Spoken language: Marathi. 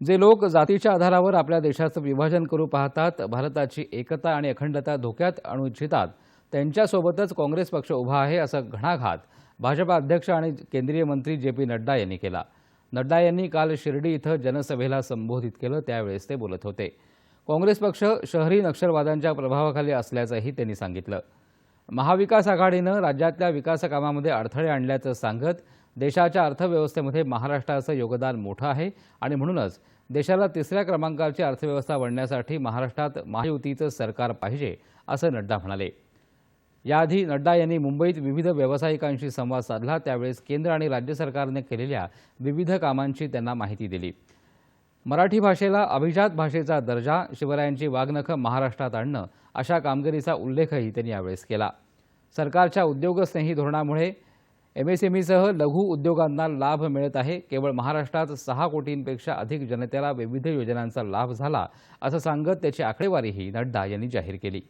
जे लोक जातीच्या आधारावर आपल्या देशाचं विभाजन करू पाहतात भारताची एकता आणि अखंडता धोक्यात आणू इच्छितात त्यांच्यासोबतच काँग्रेस पक्ष उभा आहे असं घणाघात भाजपा अध्यक्ष आणि केंद्रीय मंत्री जे पी नड्डा यांनी केला. नड्डा यांनी काल शिर्डी इथं जनसभेला संबोधित केलं त्यावेळेस ते बोलत होते. काँग्रेस पक्ष शहरी नक्षलवाद्यांच्या प्रभावाखाली असल्याचंही त्यांनी सांगितलं. महाविकास आघाडीनं राज्यातल्या विकासकामामध्ये अडथळे आणल्याचं सांगत देशाच्या अर्थव्यवस्थेमध्ये महाराष्ट्राचं योगदान मोठं आहे. आणि म्हणूनच देशाला तिसऱ्या क्रमांकाची अर्थव्यवस्था बनण्यासाठी महाराष्ट्रात महायुतीचं सरकार पाहिजे असं नड्डा म्हणाले. याआधी नड्डा यांनी मुंबईत विविध व्यावसायिकांशी संवाद साधला. त्यावेळेस केंद्र आणि राज्य सरकारने केलेल्या विविध कामांची त्यांना माहिती दिली. मराठी भाषेला अभिजात भाषेचा दर्जा शिवरायांची वाघनखं महाराष्ट्रात आणणं अशा कामगिरीचा उल्लेखही त्यांनी यावेळेस केला. सरकारच्या उद्योगस्नेही धोरणामुळे एमएसएमईसह लघु उद्योगांना लाभ मिळत आहे. केवळ महाराष्ट्रात सहा कोटींपेक्षा अधिक जनतेला विविध योजनांचा लाभ झाला असं सांगत त्याची आकडेवारीही नड्डा यांनी जाहीर केली.